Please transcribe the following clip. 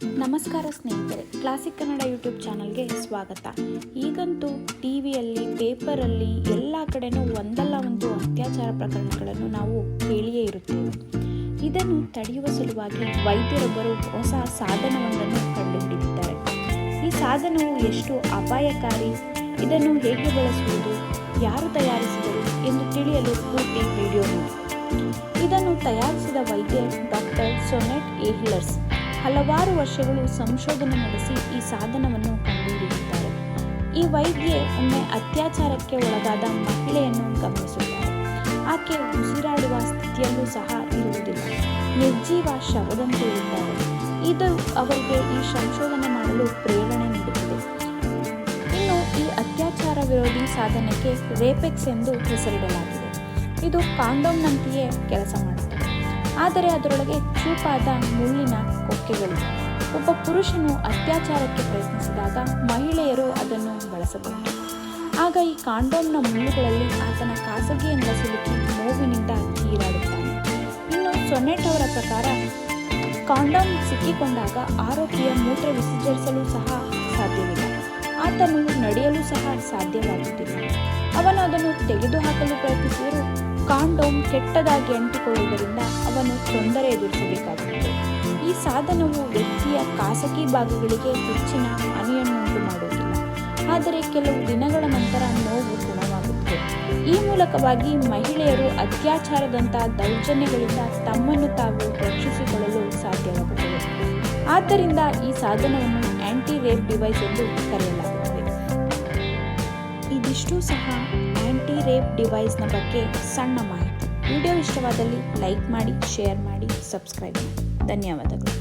ನಮಸ್ಕಾರ ಸ್ನೇಹಿತರೆ classic Kannada YouTube ಚಾನಲ್ಗೆ ಸ್ವಾಗತ. ಈಗಂತೂ ಟಿ ವಿಯಲ್ಲಿ ಪೇಪರಲ್ಲಿ ಎಲ್ಲ ಕಡೆನೂ ಒಂದಲ್ಲ ಒಂದು ಅತ್ಯಾಚಾರ ಪ್ರಕರಣಗಳನ್ನು ನಾವು ಕೇಳಿಯೇ ಇರುತ್ತೇವೆ. ಇದನ್ನು ತಡೆಯುವ ಸಲುವಾಗಿ ವೈದ್ಯರೊಬ್ಬರು ಹೊಸ ಸಾಧನವೊಂದನ್ನು ಕಂಡುಹಿಡಿದಿದ್ದಾರೆ. ಈ ಸಾಧನವು ಎಷ್ಟು ಅಪಾಯಕಾರಿ, ಇದನ್ನು ಹೇಗೆ ಬಳಸುವುದು, ಯಾರು ತಯಾರಿಸಿದರು ಎಂದು ತಿಳಿಯಲು ಪೂರ್ತಿ ವಿಡಿಯೋ ಇದನ್ನು ತಯಾರಿಸಿದ ವೈದ್ಯ ಡಾಕ್ಟರ್ ಸೊನೆಟ್ ಏಹಿಲರ್ಸ್ ಹಲವಾರು ವರ್ಷಗಳು ಸಂಶೋಧನೆ ನಡೆಸಿ ಈ ಸಾಧನವನ್ನು ಕಂಡುಹಿಡಿಯುತ್ತಾರೆ ಈ ವೈದ್ಯೆ ಒಮ್ಮೆ ಅತ್ಯಾಚಾರಕ್ಕೆ ಒಳಗಾದ ಮಹಿಳೆಯನ್ನು ಗಮನಿಸುತ್ತಾರೆ. ಆಕೆ ಉಸಿರಾಡುವ ಸ್ಥಿತಿಯಲ್ಲೂ ಸಹ ಇರುವುದಿಲ್ಲ. ನಿರ್ಜೀವ ಶವದಂತೆ ಇರುತ್ತಾರೆ ಇದು ಅವರಿಗೆ ಈ ಸಂಶೋಧನೆ ಮಾಡಲು ಪ್ರೇರಣೆ ನೀಡುತ್ತದೆ. ಇನ್ನು ಈ ಅತ್ಯಾಚಾರ ವಿರೋಧಿ ಸಾಧನಕ್ಕೆ ರೇಪೆಕ್ಸ್ ಎಂದು ಹೆಸರಿಡಲಾಗಿದೆ. ಇದು ಕಾಂಡೋಮ್ನಂತೆಯೇ ಕೆಲಸ ಮಾಡುತ್ತದೆ. ಆದರೆ ಅದರೊಳಗೆ ಚೂಪಾದ ಮುಳ್ಳಿನ ಕೊಕ್ಕೆಗಳಿವೆ ಒಬ್ಬ ಪುರುಷನು ಅತ್ಯಾಚಾರಕ್ಕೆ ಪ್ರಯತ್ನಿಸಿದಾಗ ಮಹಿಳೆಯರು ಅದನ್ನು ಬಳಸಬಹುದು. ಆಗ ಈ ಕಾಂಡೋಮ್ನ ಮುಳ್ಳುಗಳಲ್ಲಿ ಆತನ ಖಾಸಗಿಯಿಂದ ಸಿಲುಕಿ ನೋವಿನಿಂದ ಈರಾಡುತ್ತಾನೆ ಇನ್ನು ಸೊನೆಟ್ ಅವರ ಪ್ರಕಾರ ಕಾಂಡೋಮ್ ಸಿಕ್ಕಿಕೊಂಡಾಗ ಆರೋಪಿಯ ಮೂತ್ರ ವಿಸರ್ಜಿಸಲು ಸಹ ಸಾಧ್ಯವಿಲ್ಲ. ಆತನು ನಡೆಯಲು ಸಹ ಸಾಧ್ಯವಾಗುತ್ತಿಲ್ಲ. ಅವನು ಅದನ್ನು ತೆಗೆದುಹಾಕಲು ಪ್ರಯತ್ನಿಸಿದರೂ ಕಾಂಡೋಮ್ ಕೆಟ್ಟದಾಗಿ ಅಂಟಿಕೊಳ್ಳುವುದರಿಂದ ಅವನು ತೊಂದರೆ ಎದುರಿಸಬೇಕಾಗುತ್ತದೆ. ಈ ಸಾಧನವು ವ್ಯಕ್ತಿಯ ಖಾಸಗಿ ಭಾಗಗಳಿಗೆ ಹೆಚ್ಚಿನ ಹಾನಿಯನ್ನುಂಟು ಮಾಡುವುದಿಲ್ಲ. ಆದರೆ ಕೆಲವು ದಿನಗಳ ನಂತರ ನೋವು ಗುಣವಾಗುತ್ತದೆ. ಈ ಮೂಲಕವಾಗಿ ಮಹಿಳೆಯರು ಅತ್ಯಾಚಾರದಂತಹ ದೌರ್ಜನ್ಯಗಳಿಂದ ತಮ್ಮನ್ನು ತಾವು ರಕ್ಷಿಸಿಕೊಳ್ಳಲು ಸಾಧ್ಯವಾಗುತ್ತದೆ. ಆದ್ದರಿಂದ ಈ ಸಾಧನವನ್ನು ಆಂಟಿ ರೇಪ್ ಡಿವೈಸ್ ಎಂದು ಕರೆಯಲಾಗುತ್ತದೆ. ಇದಿಷ್ಟು ಸಹ ಆಂಟಿ ರೇಪ್ ಡಿವೈಸ್ನ ಬಗ್ಗೆ ಸಣ್ಣ ಮಾಹಿತಿ. ವಿಡಿಯೋ ಇಷ್ಟವಾದಲ್ಲಿ ಲೈಕ್ ಮಾಡಿ, ಶೇರ್ ಮಾಡಿ, ಸಬ್ಸ್ಕ್ರೈಬ್ ಮಾಡಿ. ಧನ್ಯವಾದಗಳು.